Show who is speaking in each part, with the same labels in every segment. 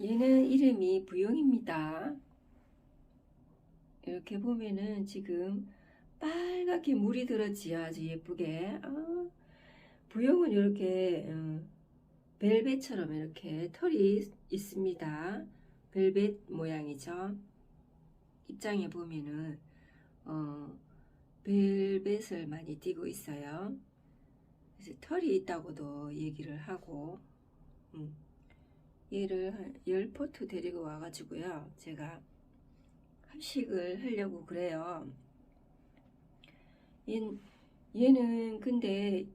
Speaker 1: 얘는 이름이 부용입니다. 이렇게 보면은 지금 빨갛게 물이 들었지요. 아주 예쁘게. 아, 부용은 이렇게 어, 벨벳처럼 이렇게 털이 있습니다. 벨벳 모양이죠. 입장에 보면은 어, 벨벳을 많이 띄고 있어요. 그래서 털이 있다고도 얘기를 하고 음, 얘를 한 10포트 데리고 와가지고요. 제가 합식을 하려고 그래요. 얘, 얘는 근데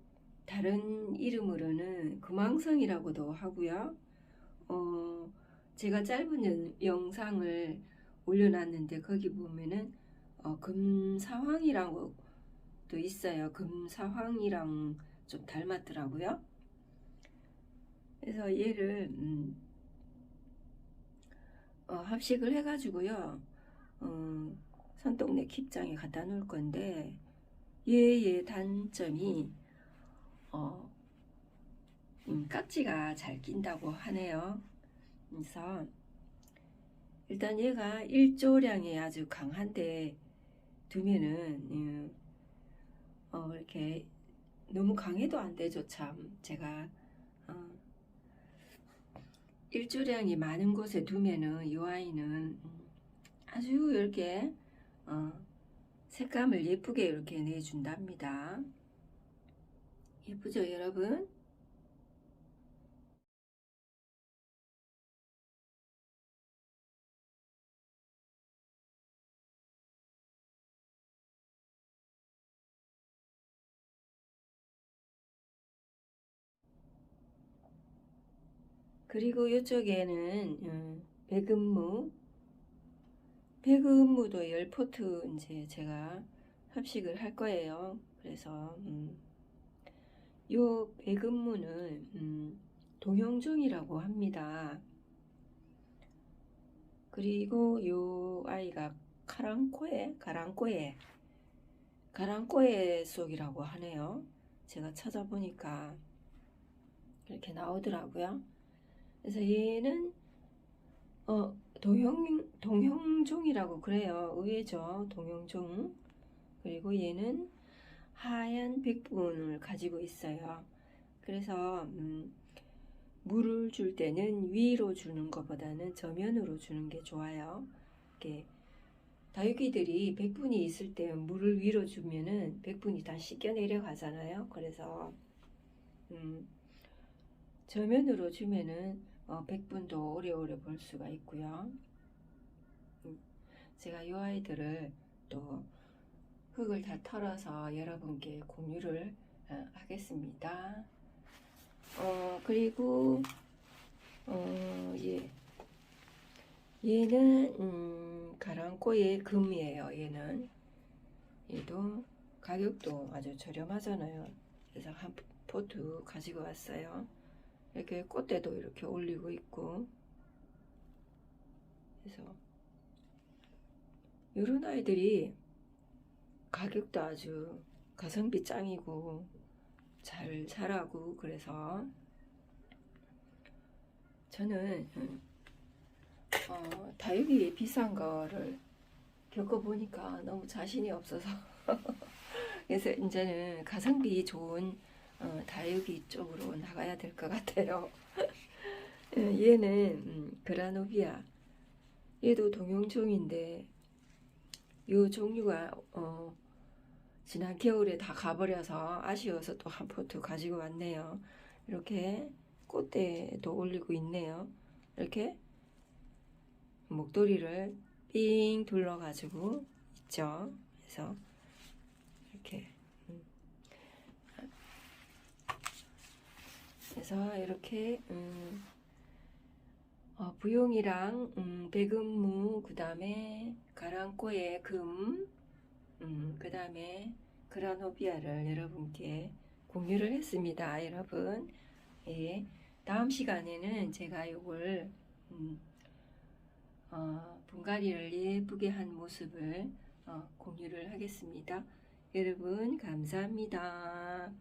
Speaker 1: 다른 이름으로는 금왕성이라고도 하고요. 어, 제가 짧은 연- 영상을 올려놨는데 거기 보면은 어, 금사황이라고 또 있어요. 금사황이랑 좀 닮았더라고요. 그래서 얘를 음, 어, 합식을 해가지고요. 어, 손동네 킵장에 갖다 놓을 건데 얘의 단점이 어, 음, 깍지가 잘 낀다고 하네요. 그래서 일단 얘가 일조량이 아주 강한데 두면은 음, 어, 이렇게 너무 강해도 안 되죠 참 제가 어, 일조량이 많은 곳에 두면은 이 아이는 음, 아주 이렇게 어, 색감을 예쁘게 이렇게 내준답니다. 예쁘죠 여러분? 그리고 이쪽에는 음, 백은무 백은무도 10포트 이제 제가 합식을 할 거예요. 그래서 음, 요 백은무는 음, 동형종이라고 합니다. 그리고 요 아이가 카랑코에 가랑코에 가랑코에 속이라고 하네요. 제가 찾아보니까 이렇게 나오더라고요. 그래서 얘는 어 동형 동형종이라고 그래요. 의외죠. 동형종. 그리고 얘는 하얀 백분을 가지고 있어요. 그래서 음, 물을 줄 때는 위로 주는 것보다는 저면으로 주는 게 좋아요. 이렇게 다육이들이 백분이 있을 때 물을 위로 주면은 백분이 다 씻겨 내려가잖아요. 그래서 음, 저면으로 주면은 어, 백분도 오래오래 볼 수가 있고요. 음, 제가 이 아이들을 또 흙을 다 털어서 여러분께 공유를 어, 하겠습니다. 어, 그리고 어, 예. 얘는 음, 가랑코의 금이에요. 얘는 얘도 가격도 아주 저렴하잖아요. 그래서 한 포트 가지고 왔어요. 이렇게 꽃대도 이렇게 올리고 있고. 그래서 이런 아이들이 가격도 아주 가성비 짱이고 잘 자라고 그래서 저는 음, 어, 다육이 비싼 거를 겪어보니까 너무 자신이 없어서. 그래서 이제는 가성비 좋은 어, 다육이 쪽으로 나가야 될 것 같아요. 어, 얘는 음, 그라노비아 얘도 동용종인데 요 종류가 어, 지난 겨울에 다 가버려서 아쉬워서 또 한 포트 가지고 왔네요. 이렇게 꽃대도 올리고 있네요. 이렇게 목도리를 삥 둘러가지고 있죠. 그래서 이렇게 음. 그래서 이렇게 음, 어, 부용이랑 음, 백은무 그 다음에 가랑코의 금, 음, 그 다음에 그라노비아를 여러분께 공유를 했습니다, 여러분. 예, 다음 시간에는 제가 이걸 음, 어, 분갈이를 예쁘게 한 모습을 어, 공유를 하겠습니다. 여러분 감사합니다.